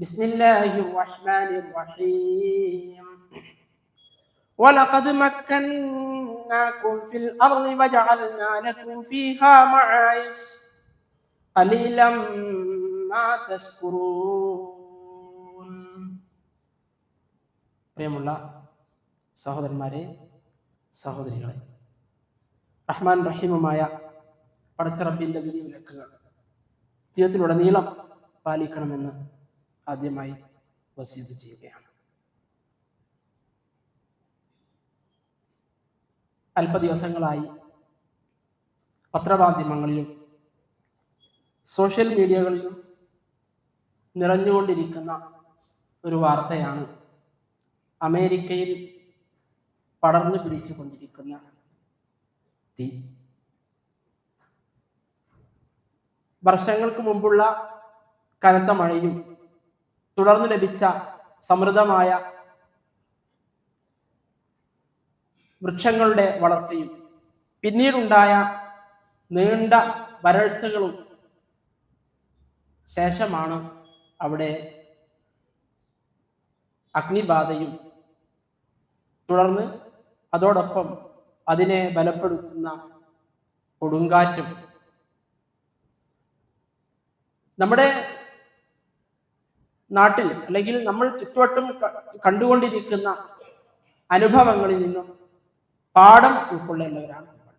بسم الله الرحمن الرحيم ولقد مكناكم في الأرض وجعلنا لكم فيها معايش قليلا ما تشكرون പ്രിയമുള്ള സഹോദരന്മാരെ സഹോദരികളെ റഹ്മാൻ റഹീമുമായ പടച്ചറബിൻ്റെ വിധി വിലക്കുകൾ ജീവിതത്തിലുടനീളം പാലിക്കണമെന്ന് ആദ്യമായി വസീത് ചെയ്യുകയാണ്. അല്പ ദിവസങ്ങളായി പത്രമാധ്യമങ്ങളിലും സോഷ്യൽ മീഡിയകളിലും നിറഞ്ഞുകൊണ്ടിരിക്കുന്ന ഒരു വാർത്തയാണ് അമേരിക്കയിൽ പടർന്നു പിടിച്ചു കൊണ്ടിരിക്കുന്ന തീ. വർഷങ്ങൾക്ക് മുമ്പുള്ള കനത്ത മഴയും തുടർന്ന് ലഭിച്ച സമൃദ്ധമായ വൃക്ഷങ്ങളുടെ വളർച്ചയും പിന്നീടുണ്ടായ നീണ്ട വരൾച്ചകളും ശേഷമാണ് അവിടെ അഗ്നിബാധയും തുടർന്ന് അതോടൊപ്പം അതിനെ ബലപ്പെടുത്തുന്ന കൊടുങ്കാറ്റും. നമ്മുടെ നാട്ടിൽ അല്ലെങ്കിൽ നമ്മൾ ചുറ്റുവട്ടം കണ്ടുകൊണ്ടിരിക്കുന്ന അനുഭവങ്ങളിൽ നിന്നും പാഠം ഉൾക്കൊള്ളേണ്ടവരാണ് നമ്മൾ.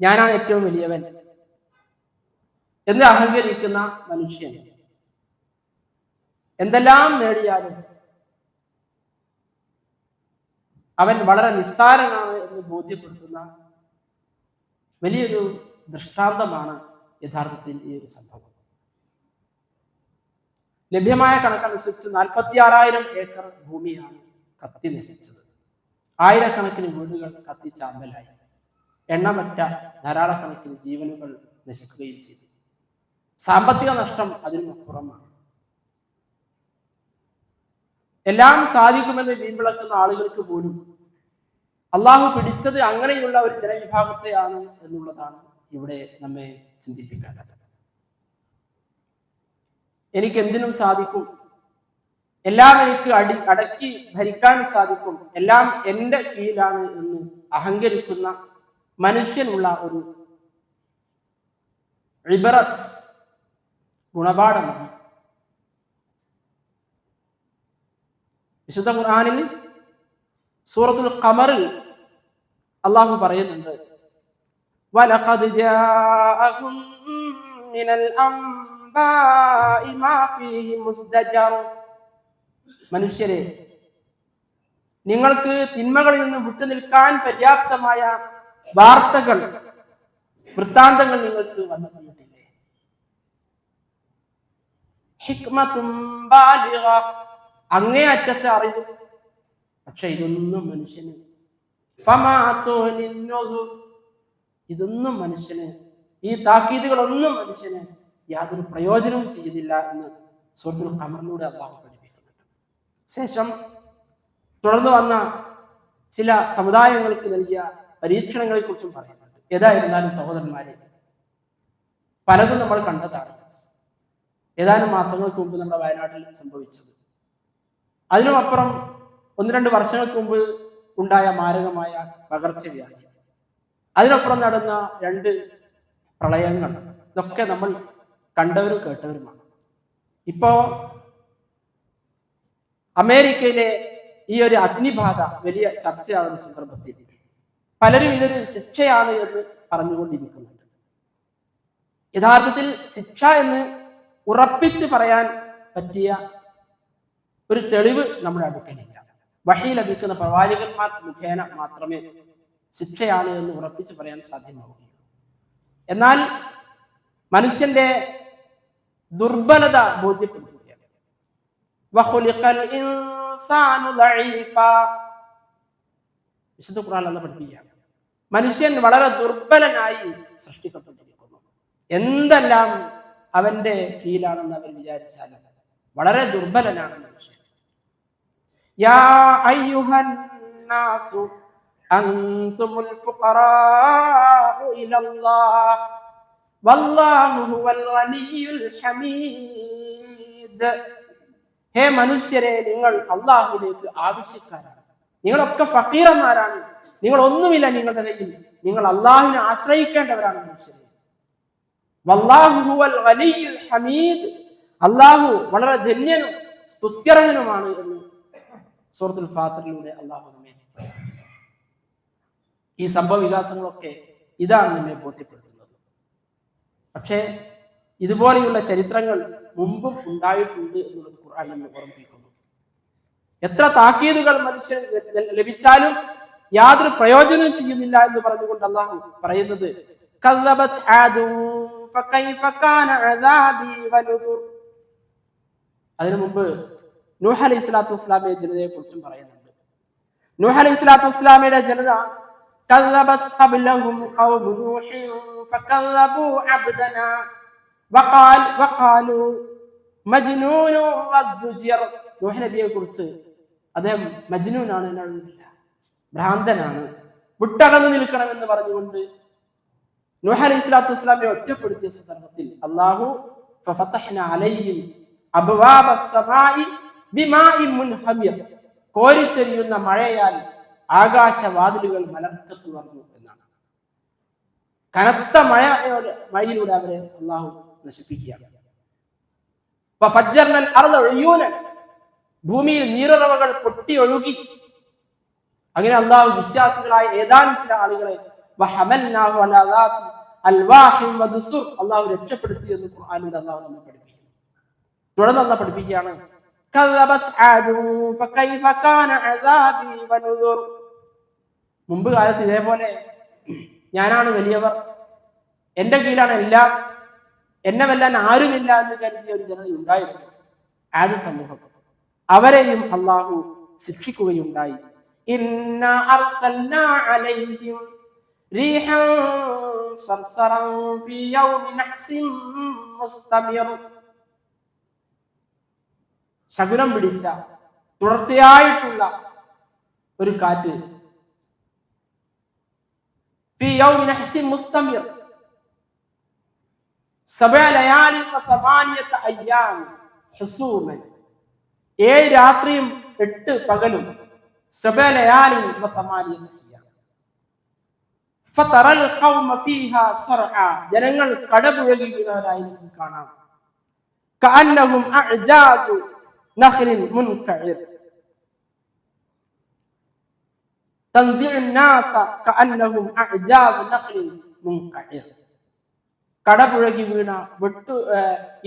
ഞാനാണ് ഏറ്റവും വലിയവൻ എന്ന് അഹങ്കരിക്കുന്ന മനുഷ്യൻ. എന്തെല്ലാം നേടിയാലും അവൻ വളരെ നിസ്സാരനാണ് എന്ന് ബോധ്യപ്പെടുത്തുന്ന വലിയൊരു ദൃഷ്ടാന്തമാണ് യഥാർത്ഥത്തിൽ ഈ ഒരു സംഭവം. ലഭ്യമായ കണക്കനുസരിച്ച് നാൽപ്പത്തി ആറായിരം ഏക്കർ ഭൂമിയാണ് കത്തി നശിച്ചത്. ആയിരക്കണക്കിന് വീടുകൾ കത്തിച്ചാമ്പലായി എണ്ണമറ്റ ധാരാളക്കണക്കിന് ജീവനുകൾ നശിക്കുകയും ചെയ്തു. സാമ്പത്തിക നഷ്ടം അതിനപ്പുറമാണ് എല്ലാം സാധിക്കുമെന്ന് വീമ്പിളക്കുന്ന ആളുകൾക്ക് പോലും അള്ളാഹു പിടിച്ചത് അങ്ങനെയുള്ള ഒരു ജനവിഭാഗത്തെയാണ് എന്നുള്ളതാണ് ഇവിടെ നമ്മെ ചിന്തിപ്പിക്കേണ്ടത്. എനിക്ക് എന്തിനും സാധിക്കും. എല്ലാം എനിക്ക് അടി അടക്കി ഭരിക്കാൻ സാധിക്കും. എല്ലാം എന്റെ കീഴിലാണ് എന്ന് അഹങ്കരിക്കുന്ന മനുഷ്യനുള്ള ഒരു ഇബറത്ത് ഗുണപാഠമാണ്. വിശുദ്ധ ഖുർആാനിൽ സൂറത്തുൽ ഖമറിൽ അള്ളാഹു പറയുന്നുണ്ട് വലഖദ് ജാഅകും മിനൽ മുസ്ദജർ മനുഷ്യരെ നിങ്ങൾക്ക് തിന്മകളിൽ നിന്ന് വിട്ടുനിൽക്കാൻ പര്യാപ്തമായ വാർത്തകൾ വൃത്താന്തങ്ങൾ നിങ്ങൾക്ക് വന്നെത്തിയിട്ടില്ലേ? അങ്ങേ അറ്റത്തെ അറിവ്. പക്ഷെ ഇതൊന്നും മനുഷ്യന്. ഇതൊന്നും മനുഷ്യന് ഈ താക്കീതുകളൊന്നും മനുഷ്യന് യാതൊരു പ്രയോജനവും ചെയ്യുന്നില്ല എന്ന് സുഹൃത്തുൽ അമറിലൂടെ അള്ളാഹു പഠിപ്പിക്കുന്നുണ്ട്. ശേഷം തുടർന്ന് വന്ന ചില സമുദായങ്ങൾക്ക് നൽകിയ പരീക്ഷണങ്ങളെ കുറിച്ചും പറയുന്നുണ്ട്. ഏതായിരുന്നാലും സഹോദരന്മാരെ പലതും നമ്മൾ കണ്ടതാണ്. ഏതാനും മാസങ്ങൾക്ക് മുമ്പ് നമ്മുടെ വയനാട്ടിൽ സംഭവിച്ചത്. അതിനുമപ്പുറം ഒന്ന് രണ്ട് വർഷങ്ങൾക്ക് മുമ്പ് ഉണ്ടായ മാരകമായ പകർച്ചവ്യാധി. അതിനപ്പുറം നടന്ന രണ്ട് പ്രളയങ്ങൾ. ഇതൊക്കെ നമ്മൾ കണ്ടവരും കേട്ടവരുമാണ്. ഇപ്പോ അമേരിക്കയിലെ ഈ ഒരു അഗ്നിബാധ വലിയ ചർച്ചയാകുന്ന സന്ദർഭത്തിൽ പലരും ഇതൊരു ശിക്ഷയാണ് എന്ന് പറഞ്ഞുകൊണ്ടിരിക്കുന്നുണ്ട്. യഥാർത്ഥത്തിൽ ശിക്ഷ എന്ന് ഉറപ്പിച്ച് പറയാൻ പറ്റിയ ഒരു തെളിവ് നമ്മുടെ അടുക്കലില്ല. വഹി ലഭിക്കുന്ന പ്രവാചകന്മാർ മുഖേന മാത്രമേ ശിക്ഷയാണ് എന്ന് ഉറപ്പിച്ച് പറയാൻ സാധ്യമാവുകയുള്ളൂ. എന്നാൽ മനുഷ്യന്റെ ദുർബലത ബോധ്യപ്പെടുത്തുകയാണ്. വിശുദ്ധ ഖുർആൻ എന്ന് പഠിപ്പിക്കുകയാണ്. മനുഷ്യൻ വളരെ ദുർബലനായി സൃഷ്ടിക്കപ്പെട്ടിരിക്കുന്നു. എന്തെല്ലാം അവന്റെ കീഴിലാണെന്ന് അവർ വിചാരിച്ചാലും വളരെ ദുർബലനാണ് മനുഷ്യൻ. യാ ഇലല്ലാഹ്. ഹേ മനുഷ്യരെ നിങ്ങൾ അള്ളാഹുലേക്ക് ആവശ്യക്കാരാണ്. നിങ്ങളൊക്കെ ഫക്കീറന്മാരാണ്. നിങ്ങൾ ഒന്നുമില്ല നിങ്ങളുടെ കയ്യിൽ. നിങ്ങൾ അള്ളാഹുവിനെ ആശ്രയിക്കേണ്ടവരാണ് മനുഷ്യരെ. ഹമീദ്. അള്ളാഹു വളരെ ധന്യനും സ്തുത്യർഹനുമാണ് എന്ന് സൂറത്തുൽ ഫാത്തറിലൂടെ അള്ളാഹു നമ്മെ ഈ സംഭവ വികാസങ്ങളൊക്കെ ഇതാണ് നമ്മെ ബോധ്യപ്പെടുത്തുന്നത്. പക്ഷേ ഇതുപോലെയുള്ള ചരിത്രങ്ങൾ മുമ്പും ഉണ്ടായിട്ടുണ്ട് എന്നുള്ളത് ഖുർആൻ നമ്മെ ഓർമ്മിപ്പിക്കുന്നു. എത്ര താക്കീതുകൾ മനുഷ്യന് ലഭിച്ചാലും യാതൊരു പ്രയോജനവും ചെയ്യുന്നില്ല എന്ന് പറഞ്ഞുകൊണ്ട് അള്ളാഹു പറയുന്നത് അതിനു മുമ്പ് നൂഹ് അലൈഹി സ്വലാത്തു വസ്സലാമിയുടെ ജനതയെ കുറിച്ചും പറയുന്നുണ്ട്. നൂഹ് അലൈഹി സ്വലാത്തു വസ്സലാമിയുടെ ജനത كذبت قبلهم قوم نوح فكذبوا عبدنا وقال وقالوا مجنون وازدجر നൂഹ് നബിയെ കുറിച്ച് അദ്ദേഹം മജ്നൂനാണ് എന്നറിയില്ല ഭ്രാന്തനാണ് വിട്ടകന്നു നിൽക്കണമെന്ന് പറഞ്ഞുകൊണ്ട് നൂഹ് അലൈഹി സ്വലാത്തു വസ്സലാമിനെ ഒറ്റപ്പെടുത്തിയ സന്ദർഭത്തിൽ അള്ളാഹു ഫഫതഹ്ന അലൈഹിം അബ്വാബ സമാഇ ബിമാഇൻ മുൻഹമിർ കോരിച്ചൊരിയുന്ന മഴയാൽ ആകാശവാതിലുകൾ മലർക്ക തുറന്നു എന്നാണ്. കനത്ത മഴ മഴയിലൂടെ അവരെ അള്ളാഹു നശിപ്പിക്കുകയാണ്. ഭൂമിയിൽ നീരുറവകൾ പൊട്ടി ഒഴുകി. അങ്ങനെ അള്ളാഹു വിശ്വാസികളായ ഏതാനും ചില ആളുകളെ അള്ളാഹു രക്ഷപ്പെടുത്തി എന്ന് അള്ളാഹു നമ്മെ പഠിപ്പിക്കുന്നു. തുടർന്ന് അള്ളാഹ് പഠിപ്പിക്കുകയാണ്. മുമ്പ് കാലത്ത് ഇതേപോലെ ഞാനാണ് വലിയവർ. എന്റെ കീഴിലാണ് എല്ലാം. എന്നെ വെല്ലാൻ ആരുമില്ല എന്ന് കരുതിയ ഒരു ജനത ഉണ്ടായിരുന്നു. ആദ്യ സമൂഹം. അവരെയും അള്ളാഹു ശിക്ഷിക്കുകയുണ്ടായി. അലൈഹിം ശകുനം പിടിച്ച തുടർച്ചയായിട്ടുള്ള ഒരു കാറ്റ് ഫീ യൗമി നഹ്സിൻ മുസ്തമിർ സബഅ ലയാലിൻ വതമാനിയത അയ്യാം ഹുസൂമൻ ഏഴ് രാത്രിയും എട്ട് പകലും സബഅ ലയാലിൻ വതമാനിയത അയ്യാം ഫതറൽ ഖൗമ ഫീഹാ സർആ ജനങ്ങൾ കടപുഴകി വീണവരായി നമുക്ക് കാണാം കടപുഴകി വീണ വെട്ടു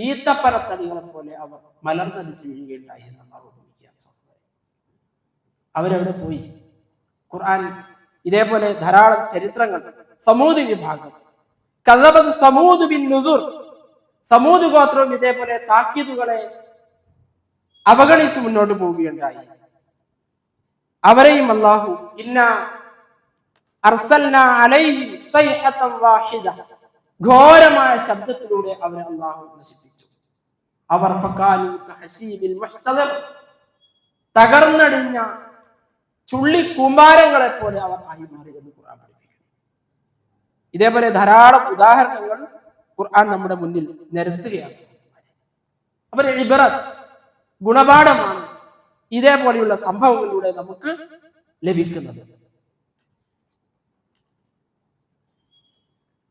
ഈത്തപ്പനത്തടികളെ പോലെ അവർ മലർന്നടിച്ച് വീഴുകയുണ്ടായി എന്ന് അള്ളാഹു പഠിപ്പിക്കുകയാണ് അവരവിടെ അവരെവിടെ പോയി. ഖുർആൻ ഇതേപോലെ ധാരാളം ചരിത്രങ്ങൾ സമൂത് വിഭാഗം. കഥബത് സമൂത് ബിൻ നുദുർ സമൂത് ഗോത്രവും ഇതേപോലെ താക്കീതുകളെ അവഗണിച്ച് മുന്നോട്ട് പോവുകയുണ്ടായി. അവരെയും അള്ളാഹു ഇന്ന ഘോരമായ ശബ്ദത്തിലൂടെ അവരെ അള്ളാഹു നശിപ്പിച്ചു. അവർ തകർന്നടിഞ്ഞ ചുള്ളിക്കൂമ്പാരങ്ങളെ പോലെ അവർ ആയി മാറി എന്ന് ഖുർആൻ പഠിപ്പിക്കുന്നു. ഇതേപോലെ ധാരാളം ഉദാഹരണങ്ങൾ ഖുർആൻ നമ്മുടെ മുന്നിൽ നിരത്തുകയാണ്. ഇബറത്ത് ഗുണപാഠമാണ് ഇതേപോലെയുള്ള സംഭവങ്ങളിലൂടെ നമുക്ക് ലഭിക്കുന്നത്.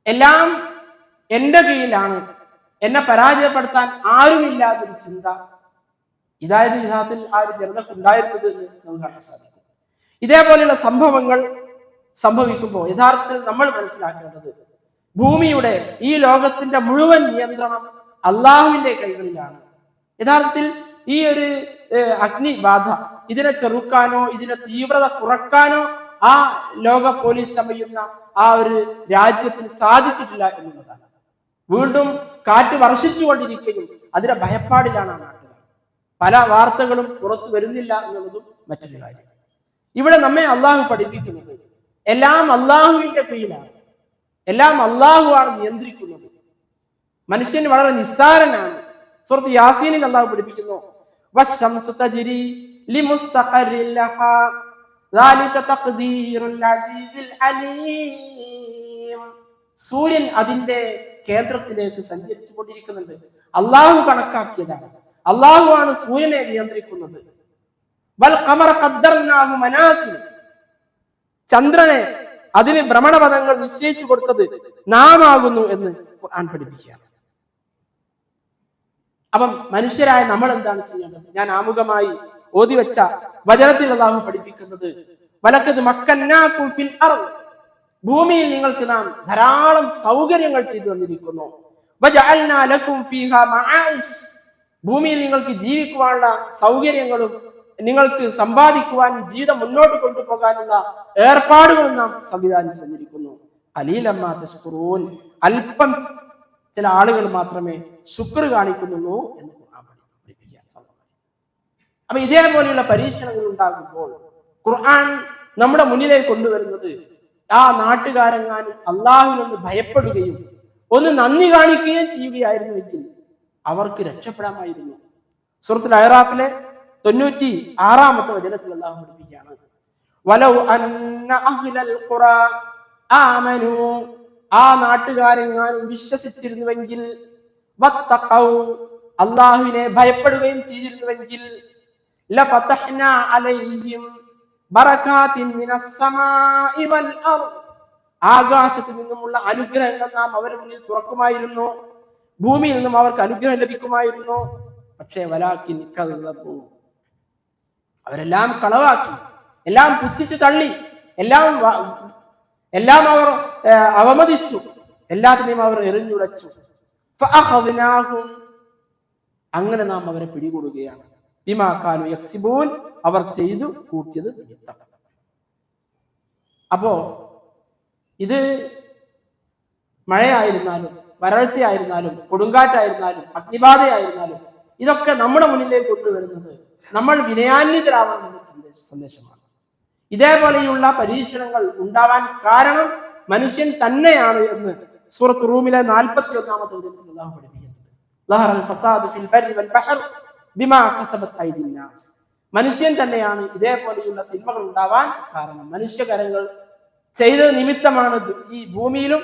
എല്ലാം എന്റെ കീഴിലാണ്. എന്നെ പരാജയപ്പെടുത്താൻ ആരുമില്ല എന്നൊരു ചിന്ത. ഇതായത് യഥാർത്ഥത്തിൽ ആ ഒരു ജനതക്ക് ഉണ്ടായിരുന്നത് എന്ന് നമുക്ക് കാണാൻ സാധിക്കും. ഇതേപോലെയുള്ള സംഭവങ്ങൾ സംഭവിക്കുമ്പോൾ യഥാർത്ഥത്തിൽ നമ്മൾ മനസ്സിലാക്കേണ്ടത് ഭൂമിയുടെ ഈ ലോകത്തിന്റെ മുഴുവൻ നിയന്ത്രണം അള്ളാഹുവിന്റെ കൈകളിലാണ്. യഥാർത്ഥത്തിൽ ഈ ഒരു അഗ്നിബാധ. ഇതിനെ ചെറുക്കാനോ ഇതിനെ തീവ്രത കുറക്കാനോ ആ ലോക പോലീസ് ചമയുന്ന ആ ഒരു രാജ്യത്തിന് സാധിച്ചിട്ടില്ല എന്നുള്ളതാണ്. വീണ്ടും കാറ്റ് വർഷിച്ചുകൊണ്ടിരിക്കുകയും അതിന്റെ ഭയപ്പാടിലാണ് നാട്ടുകാർ. പല വാർത്തകളും പുറത്തു വരുന്നില്ല എന്നുള്ളതും മറ്റൊരു കാര്യം. ഇവിടെ നമ്മെ അള്ളാഹു പഠിപ്പിക്കുന്നത് എല്ലാം അള്ളാഹുവിന്റെ കീഴിലാണ്. എല്ലാം അള്ളാഹു ആണ് നിയന്ത്രിക്കുന്നത്. മനുഷ്യൻ വളരെ നിസ്സാരനാണ്. സുഹൃത്ത് യാസീനിൽ അള്ളാഹു പഠിപ്പിക്കുന്നു "വശംസു തജ്രി ലിമുസ്തഖറിൻ ലഹാ. ذلك تقدير العزيز العليم." സൂര്യൻ അതിന്റെ കേന്ദ്രത്തിലേക്ക് സഞ്ചരിച്ചു കൊണ്ടിരിക്കുന്നുണ്ട് അള്ളാഹു കണക്കാക്കിയതാണ് അള്ളാഹുവാണ് സൂര്യനെ നിയന്ത്രിക്കുന്നത് വൽ ഖമറ ഖദ്ദർനാഹു മനാസിൽ ചന്ദ്രനെ അതിന് ഭ്രമണപഥങ്ങൾ നിശ്ചയിച്ചു കൊടുത്തത് നാം ആകുന്നു എന്ന് ഖുർആൻ പഠിപ്പിക്കുകയാണ് അപ്പം മനുഷ്യരായ നമ്മൾ എന്താണ് ചെയ്യേണ്ടത്? ഞാൻ ആമുഖമായി ഓതി വെച്ച വചനത്തിൽ അതാവ് പഠിപ്പിക്കുന്നത് വലക്കത് മക്കന്നാക്കും ഭൂമിയിൽ നിങ്ങൾക്ക് നാം ധാരാളം സൗകര്യങ്ങൾ ചെയ്തു തന്നിരിക്കുന്നു. ഭൂമിയിൽ നിങ്ങൾക്ക് ജീവിക്കുവാനുള്ള സൗകര്യങ്ങളും നിങ്ങൾക്ക് സമ്പാദിക്കുവാൻ ജീവിതം മുന്നോട്ട് കൊണ്ടുപോകാനുള്ള ഏർപ്പാടുകളും നാം സംവിധാനം ചെയ്തിരിക്കുന്നു അലീലമ്മ തസ്കുറൂൻ അല്പം ചില ആളുകൾ മാത്രമേ ശുക്ർ കാണിക്കുന്നുള്ളൂ എന്ന് ഖുർആൻ പഠിപ്പിക്കാൻ സാധിക്കും അപ്പൊ ഇതേപോലെയുള്ള പരീക്ഷണങ്ങൾ ഉണ്ടാകുമ്പോൾ ഖുർആൻ നമ്മുടെ മുന്നിലേക്ക് കൊണ്ടുവരുന്നത് ആ നാട്ടുകാരെങ്ങാനും അള്ളാഹുവിനൊന്ന് ഭയപ്പെടുകയും ഒന്ന് നന്ദി കാണിക്കുകയും ചെയ്യുകയായിരുന്നുവെങ്കിൽ അവർക്ക് രക്ഷപ്പെടാമായിരുന്നു. സുഹൃത്തുൽ അയറാഫിലെ തൊണ്ണൂറ്റി ആറാമത്തെ വചനത്തിൽ അള്ളാഹു പഠിപ്പിക്കുകയാണ്. അന്ന അഹ്ലൽ ഖുറാ ആമനു ആ നാട്ടുകാരെങ്ങാനും വിശ്വസിച്ചിരുന്നുവെങ്കിൽ അള്ളാഹുവിനെ ഭയപ്പെടുകയും ചെയ്തിരുന്നുവെങ്കിൽ ആകാശത്തു നിന്നുമുള്ള അനുഗ്രഹങ്ങൾ നാം അവരുടെ മുന്നിൽ തുറക്കുമായിരുന്നു. ഭൂമിയിൽ നിന്നും അവർക്ക് അനുഗ്രഹം ലഭിക്കുമായിരുന്നു. പക്ഷേ വലാക്കി നിൽക്കുന്നപ്പോ അവരെല്ലാം കളവാക്കി എല്ലാം പുച്ഛിച്ചു തള്ളി എല്ലാം എല്ലാം അവർ അവമതിച്ചു. എല്ലാത്തിനെയും അവർ എറിഞ്ഞുടച്ചു. അങ്ങനെ നാം അവരെ പിടികൂടുകയാണ്. ബിമാക്കാനു യക്സിബൂൻ. അവർ ചെയ്തു കൂട്ടിയത് നിമിത്തം. അപ്പോ ഇത് മഴയായിരുന്നാലും വരൾച്ചയായിരുന്നാലും കൊടുങ്കാറ്റായിരുന്നാലും അഗ്നിബാധയായിരുന്നാലും ഇതൊക്കെ നമ്മുടെ മുന്നിലേക്ക് കൊണ്ടുവരുന്നത് നമ്മൾ വിനയാന്വിതരാവണം എന്ന സന്ദേശ- സന്ദേശമാണ്. ഇതേപോലെയുള്ള പരീക്ഷണങ്ങൾ ഉണ്ടാവാൻ കാരണം മനുഷ്യൻ തന്നെയാണ് എന്ന് സൂറത്ത് റൂമിലെ നാൽപ്പത്തി ഒന്നാമത്തെ അള്ളാഹു പഠിപ്പിക്കുന്നു മനുഷ്യൻ തന്നെയാണ് ഇതേപോലെയുള്ള തിന്മകൾ ഉണ്ടാവാൻ കാരണം. മനുഷ്യകരങ്ങൾ ചെയ്ത നിമിത്തമാണ് ഈ ഭൂമിയിലും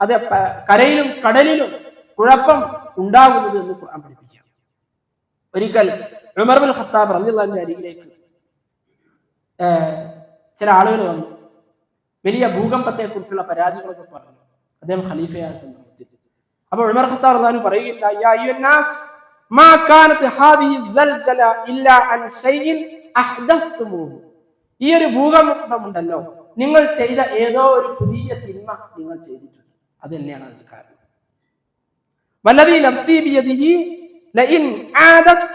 അത് കരയിലും കടലിലും കുഴപ്പം ഉണ്ടാകുന്നത് എന്ന് ഖുർആൻ പഠിപ്പിക്കുക. ഒരിക്കൽ ഉമർ ബിൻ ഖത്താബ് റളിയല്ലാഹുവിന്റെ അരികിലേക്ക് ചില ആളുകൾ വന്നു. വലിയ ഭൂകമ്പത്തെ കുറിച്ചുള്ള പരാതികളൊക്കെ പറഞ്ഞു. അദ്ദേഹം ഖലീഫയായ സന്ദർഭത്തിൽ അപ്പോൾ ഉമർ ഖത്താബ് റളിയല്ലാഹു പറയുകയില്ല യാ അയ്യുന്നാസ് മാ കാനത്ത് ഹാദിഹി സൽസല ഇല്ലാ അൻ ഷൈഇൻ അഹ്ദത്തുമൂഹു ഈ ഒരു ഭൂകമ്പമുണ്ടല്ലോ. നിങ്ങൾ ചെയ്ത ഏതോ ഒരു പുതിയ തിന്മ നിങ്ങൾ ചെയ്തിട്ടുണ്ട്. അത് തന്നെയാണ് അതിന് കാരണം. വല്ലതി നഫ്സി ബിയദിഹി ലഇൻ ആദത്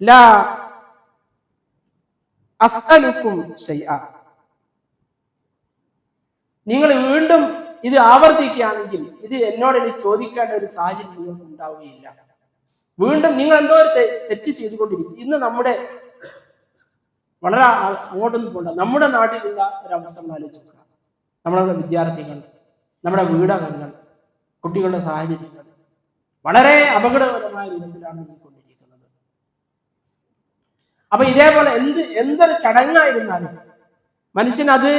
ലാ അസ്അലുക്കും ഷൈഅ നിങ്ങൾ വീണ്ടും ഇത് ആവർത്തിക്കുകയാണെങ്കിൽ ഇത് എന്നോട് ഇനി ചോദിക്കേണ്ട ഒരു സാഹചര്യം നിങ്ങൾക്ക് ഉണ്ടാവുകയില്ല. വീണ്ടും നിങ്ങൾ എന്തോ ഒരു തെറ്റ് ചെയ്തുകൊണ്ടിരിക്കും ഇന്ന് നമ്മുടെ വളരെ അങ്ങോട്ടൊന്നും പോണ്ട. നമ്മുടെ നാട്ടിലുള്ള ഒരവസ്ഥ നമ്മൾ ആലോചിച്ച് നോക്കാം നമ്മുടെ വിദ്യാർത്ഥികൾ നമ്മുടെ വീടകങ്ങൾ കുട്ടികളുടെ സാഹചര്യങ്ങൾ വളരെ അപകടകരമായ രൂപത്തിലാണ് നീങ്ങിക്കൊണ്ടിരിക്കുന്നത് അപ്പൊ ഇതേപോലെ എന്ത് എന്തൊരു ചടങ്ങായിരുന്നാലും മനുഷ്യൻ അത്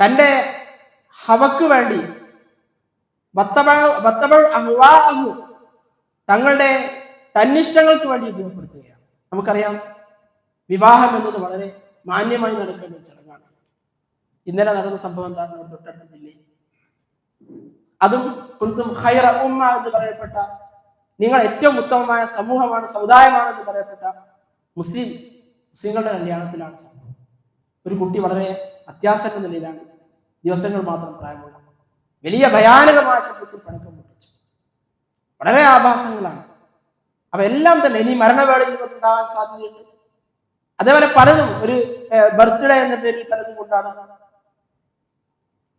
തന്റെ ഹവക്ക് വേണ്ടി തങ്ങളുടെ തന്നിഷ്ടങ്ങൾക്ക് വേണ്ടി ഉപയോഗപ്പെടുത്തുകയാണ്. നമുക്കറിയാം വിവാഹം എന്നത് വളരെ മാന്യമായി നടക്കേണ്ട ചടങ്ങാണ്. ഇന്നലെ നടന്ന സംഭവം എന്താണ്? തൊട്ടടുത്ത ജില്ലയിൽ. അതും കുന്തും ഖൈറ ഉമ്മ എന്ന് പറയപ്പെട്ട നിങ്ങൾ ഏറ്റവും ഉത്തമമായ സമൂഹമാണ് സമുദായമാണ് എന്ന് പറയപ്പെട്ട മുസ്ലിം മുസ്ലിങ്ങളുടെ കല്യാണത്തിലാണ് സംഭവം. ഒരു കുട്ടി വളരെ അത്യാസന്ന നിലയിലാണ്. ദിവസങ്ങൾ മാത്രം പ്രായമുള്ള. വലിയ ഭയാനകമായ ശബ്ദത്തിൽ പണക്കം പൊട്ടിച്ചു. വളരെ ആഭാസങ്ങളാണ്. അപ്പൊ എല്ലാം തന്നെ ഇനി മരണവേളയിൽ ഉണ്ടാവാൻ സാധ്യതയുണ്ട്. അതേപോലെ പലതും ഒരു ബർത്ത്ഡേ എന്ന പേരിൽ പലതും കൊണ്ടാടുന്നു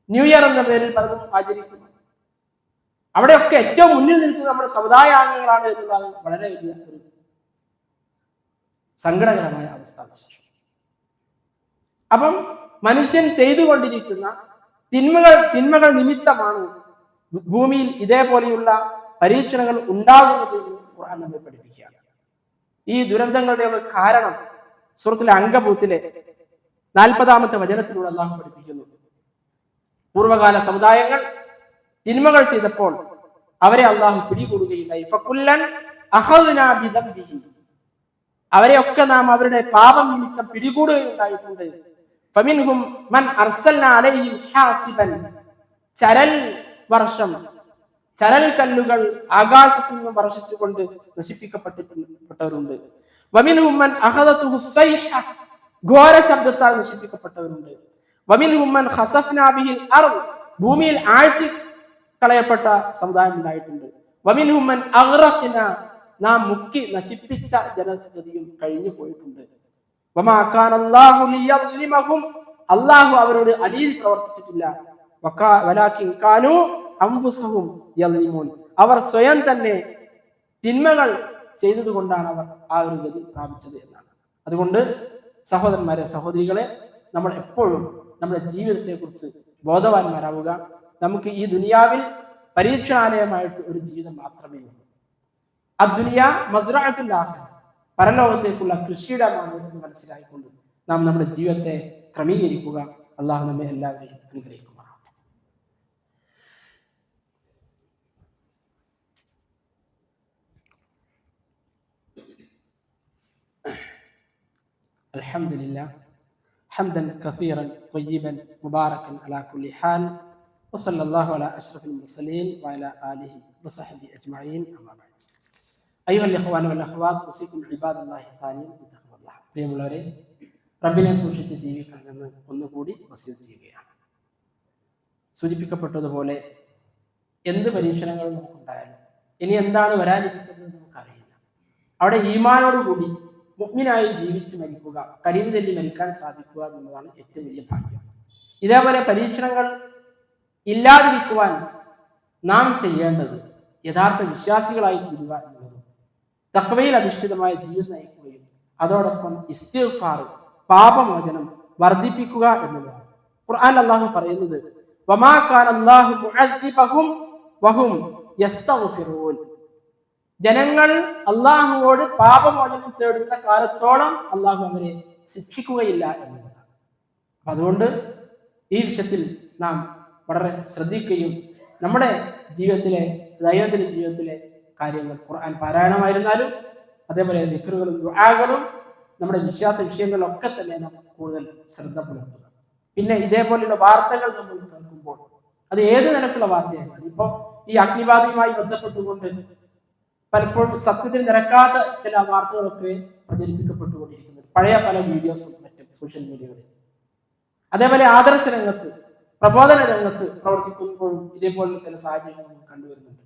ന്യൂ ഇയർ എന്ന പേരിൽ പലതും ആചരിക്കുന്നു. അവിടെയൊക്കെ ഏറ്റവും മുന്നിൽ നിൽക്കുന്ന നമ്മുടെ സമുദായ സമുദായാംഗങ്ങളാണ് എന്നുള്ളത് വളരെ വലിയ ഒരു സങ്കടകരമായ അവസ്ഥ അപ്പം മനുഷ്യൻ ചെയ്തുകൊണ്ടിരിക്കുന്ന തിന്മകൾ തിന്മകൾ നിമിത്തമാണ് ഭൂമിയിൽ ഇതേപോലെയുള്ള പരീക്ഷണങ്ങൾ ഉണ്ടാകുന്നത് ഖുർആൻ നമ്മെ പഠിപ്പിക്കുകയാണ്. ഈ ദുരന്തങ്ങളുടെ കാരണം സുഹൃത്തിലെ അങ്കബൂത്തിലെ നാൽപ്പതാമത്തെ വചനത്തിലൂടെ അള്ളാഹു പഠിപ്പിക്കുന്നു. പൂർവകാല സമുദായങ്ങൾ തിന്മകൾ ചെയ്തപ്പോൾ അവരെ അള്ളാഹു ബിദംബിഹി. അവരെയൊക്കെ നാം അവരുടെ പാപം നിമിത്തം പിടികൂടുകയുണ്ടായിട്ടുണ്ട്. ഫമിൻഹും മൻ അർസൽന അലൈഹിം ഹാസിബൻ ചരൽ വർഷം. ചരൽ കല്ലുകൾ ആകാശത്തു നിന്ന് വർഷിച്ചുകൊണ്ട് നശിപ്പിക്കപ്പെട്ടിട്ടവരുണ്ട് വമിൻഹും മൻ അഹദത്തു ഹുസൈഹ ഘോര ശബ്ദത്താൽ നശിപ്പിക്കപ്പെട്ടവരുണ്ട്. വമിൻഹും മൻ ഖസഫ്നാ ബിഹിൽ അർദ് ഭൂമിയിൽ ആഴ്ത്തി കളയപ്പെട്ട സമുദായം ഉണ്ടായിട്ടുണ്ട്. വമിൻഹും മൻ അഗ്റഖ്ന നാം മുക്കി നശിപ്പിച്ച ജനഗതിയും കഴിഞ്ഞു പോയിട്ടുണ്ട് അല്ലാഹു അവരോട് അനീതി പ്രവർത്തിച്ചിട്ടില്ല. അവർ സ്വയം തന്നെ തിന്മകൾ ചെയ്തതുകൊണ്ടാണ് അവർ ആ ഒരു ഗതി പ്രാപിച്ചത് എന്നാണ്. അതുകൊണ്ട് സഹോദരന്മാരെ സഹോദരികളെ നമ്മൾ എപ്പോഴും നമ്മുടെ ജീവിതത്തെ കുറിച്ച് ബോധവാന്മാരാവുക. നമുക്ക് ഈ ദുനിയാവിൽ പരീക്ഷണാലയമായിട്ട് ഒരു ജീവിതം മാത്രമേ ഉള്ളൂ. ആ ദുനിയ മസ്രാഹത്തിന്റെ ആഖിറ. പരലോകത്തേക്കുള്ള കൃഷിയിടമാണ് എന്ന് മനസ്സിലായിക്കൊണ്ട് നാം നമ്മുടെ ജീവിതത്തെ ക്രമീകരിക്കുക അള്ളാഹു നമ്മെ എല്ലാവരെയും അനുഗ്രഹിക്കുമാറാവട്ടെ الحمد لله حمدا كثيرا طيبا مباركا على كل حال وصلى الله على اشرف المرسلين وعلى اله وصحبه اجمعين اما بعد പ്രിയമുള്ളവരെ റബ്ബിനെ സൂക്ഷിച്ച് ജീവിക്കണമെന്ന് ഒന്നുകൂടി വസീത് ചെയ്യുകയാണ് സൂചിപ്പിക്കപ്പെട്ടതുപോലെ എന്ത് പരീക്ഷണങ്ങൾ നമുക്കുണ്ടായാലും ഇനി എന്താണ് വരാനിരിക്കുന്നത് നമുക്കറിയില്ല. അവിടെ ഈമാനോടുകൂടി മുഗ്മിനായി ജീവിച്ച് മരിക്കുക കരിവ് ചൊല്ലി മരിക്കാൻ സാധിക്കുക എന്നുള്ളതാണ് ഏറ്റവും വലിയ ഭാഗ്യം. ഇതേപോലെ പരീക്ഷണങ്ങൾ ഇല്ലാതിരിക്കുവാൻ നാം ചെയ്യേണ്ടത് യഥാർത്ഥ വിശ്വാസികളായി തീരുക എന്നുള്ളത് തക്വയിൽ അധിഷ്ഠിതമായ ജീവിതം നയിക്കുകയും അതോടൊപ്പം ഇസ്തിഫാർ പാപമോചനം വർദ്ധിപ്പിക്കുക എന്നതാണ്. ഖുർആൻ അള്ളാഹു പറയുന്നത് ജനങ്ങൾ അള്ളാഹുവോട് പാപമോചനം തേടുന്ന കാലത്തോളം അള്ളാഹു അവരെ ശിക്ഷിക്കുകയില്ല എന്നുള്ളതാണ് അതുകൊണ്ട് ഈ വിഷയത്തിൽ നാം വളരെ ശ്രദ്ധിക്കുകയും നമ്മുടെ ജീവിതത്തിലെ ദൈനംദിന ജീവിതത്തിലെ കാര്യങ്ങൾ ഖുർആൻ പാരായണമായിരുന്നാലും അതേപോലെ നിക്കറുകളും ദുആകളും നമ്മുടെ വിശ്വാസ വിഷയങ്ങളിലൊക്കെ തന്നെ നമ്മൾ കൂടുതൽ ശ്രദ്ധ പുലർത്തുക. പിന്നെ ഇതേപോലെയുള്ള വാർത്തകൾ നമ്മൾ കേൾക്കുമ്പോൾ അത് ഏത് തരത്തിലുള്ള വാർത്തയാണ് ഇപ്പോൾ ഈ അഗ്നിബാധയുമായി ബന്ധപ്പെട്ടുകൊണ്ട് പലപ്പോഴും സത്യത്തിൽ നിരക്കാത്ത ചില വാർത്തകളൊക്കെ പ്രചരിപ്പിക്കപ്പെട്ടുകൊണ്ടിരിക്കുന്നത് പഴയ പല വീഡിയോസും മറ്റും സോഷ്യൽ മീഡിയകളിൽ. അതേപോലെ ആദർശ രംഗത്ത് പ്രബോധന രംഗത്ത് പ്രവർത്തിക്കുമ്പോഴും ഇതേപോലുള്ള ചില സാഹചര്യങ്ങൾ കണ്ടുവരുന്നുണ്ട്.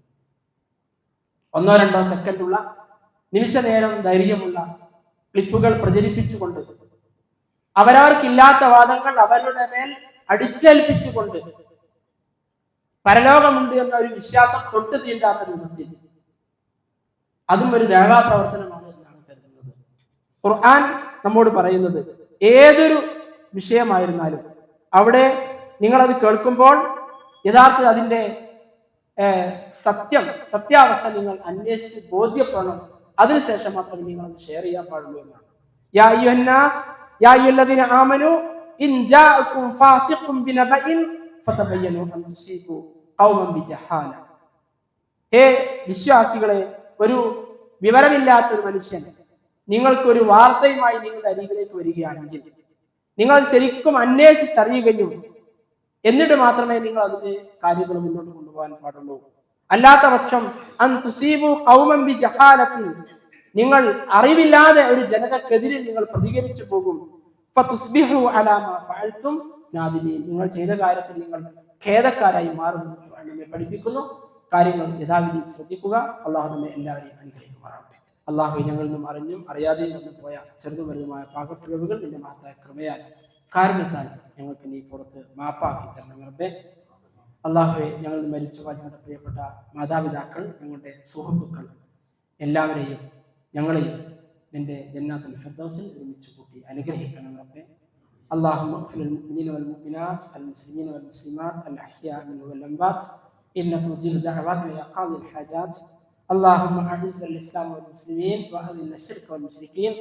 ഒന്നോ രണ്ടോ സെക്കൻഡുള്ള നിമിഷ നേരം ധൈര്യമുള്ള ക്ലിപ്പുകൾ പ്രചരിപ്പിച്ചുകൊണ്ട് അവരവർക്കില്ലാത്ത വാദങ്ങൾ അവരുടെ മേൽ അടിച്ചേൽപ്പിച്ചുകൊണ്ട് പരലോകമുണ്ട് എന്ന ഒരു വിശ്വാസം തൊട്ട് തീണ്ടാത്ത രൂപത്തിൽ അതും ഒരു ദേവാപ്രവർത്തനമാണ് എന്നാണ് കരുതുന്നത്. ഖുർആൻ നമ്മോട് പറയുന്നത് ഏതൊരു വിഷയമായിരുന്നാലും അവിടെ നിങ്ങളത് കേൾക്കുമ്പോൾ യഥാർത്ഥ അതിന്റെ സത്യം സത്യാവസ്ഥ നിങ്ങൾ അന്വേഷിച്ച് ബോധ്യപ്പെടണം. അതിനുശേഷം മാത്രമേ നിങ്ങൾ അത് ഷെയർ ചെയ്യാൻ പാടുള്ളൂ എന്നാണ്. യാ യാ ഫാസിഖും ഖൗമൻ ബിജഹാല. ഹേ വിശ്വാസികളെ ഒരു വിവരമില്ലാത്ത ഒരു മനുഷ്യൻ നിങ്ങൾക്കൊരു വാർത്തയുമായി നിങ്ങളുടെ അരികിലേക്ക് വരികയാണെങ്കിൽ നിങ്ങൾ ശരിക്കും അന്വേഷിച്ചറിയുകയും എന്നിട്ട് മാത്രമേ നിങ്ങൾ അതിന്റെ കാര്യങ്ങൾ മുന്നോട്ട് കൊണ്ടുപോകാൻ പാടുള്ളൂ. അല്ലാത്ത പക്ഷം നിങ്ങൾ അറിവില്ലാതെ ഒരു ജനതക്കെതിരെ നിങ്ങൾ പ്രതികരിച്ചു പോകും. നിങ്ങൾ ചെയ്ത കാര്യത്തിൽ നിങ്ങൾ ഖേദക്കാരായി നമ്മെ പഠിപ്പിക്കുന്നു. കാര്യങ്ങൾ യഥാവിധി ശ്രദ്ധിക്കുക. അള്ളാഹു നമ്മെ എല്ലാവരെയും അനുഗ്രഹിക്കുമാറാവട്ടെ. അള്ളാഹു ഞങ്ങളിൽ നിന്നും അറിഞ്ഞും അറിയാതെയും വന്നു പോയ ചെറുതും വലുതുമായ പാകപ്പിഴവുകൾ നിന്റെ മഹത്തായ കൃപയാൽ കാരണത്താൽ ഞങ്ങൾക്ക് നീ പുറത്ത് മാപ്പാക്കി തരണം റബ്ബേ അള്ളാഹുവെ ഞങ്ങൾ മരിച്ചു പോയ ഞങ്ങളുടെ പ്രിയപ്പെട്ട മാതാപിതാക്കൾ ഞങ്ങളുടെ സുഹൃത്തുക്കൾ എല്ലാവരെയും ഞങ്ങളെയും നിന്റെ ജന്നാത്തുൽ ഫിർദൗസിൽ ഒരുമിച്ച് കൂട്ടി അനുഗ്രഹിക്കണം റബ്ബേ اللهم اغفر للمؤمنين والمؤمنات المسلمين والمسلمات الاحياء منهم والاموات انك مجيب الدعوات ويا قاضي الحاجات اللهم اعز الاسلام والمسلمين واذل الشرك والمشركين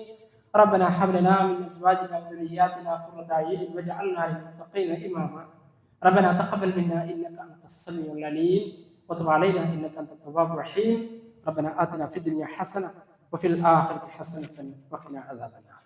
ربنا هب لنا من أزواجنا وذرياتنا قرة أعين واجعلنا للمتقين إماما. ربنا تقبل منا إنك أنت السميع العليم. وتب علينا إنك أنت التواب الرحيم. ربنا آتنا في الدنيا حسنة وفي الآخرة حسنة وقنا عذاب النار.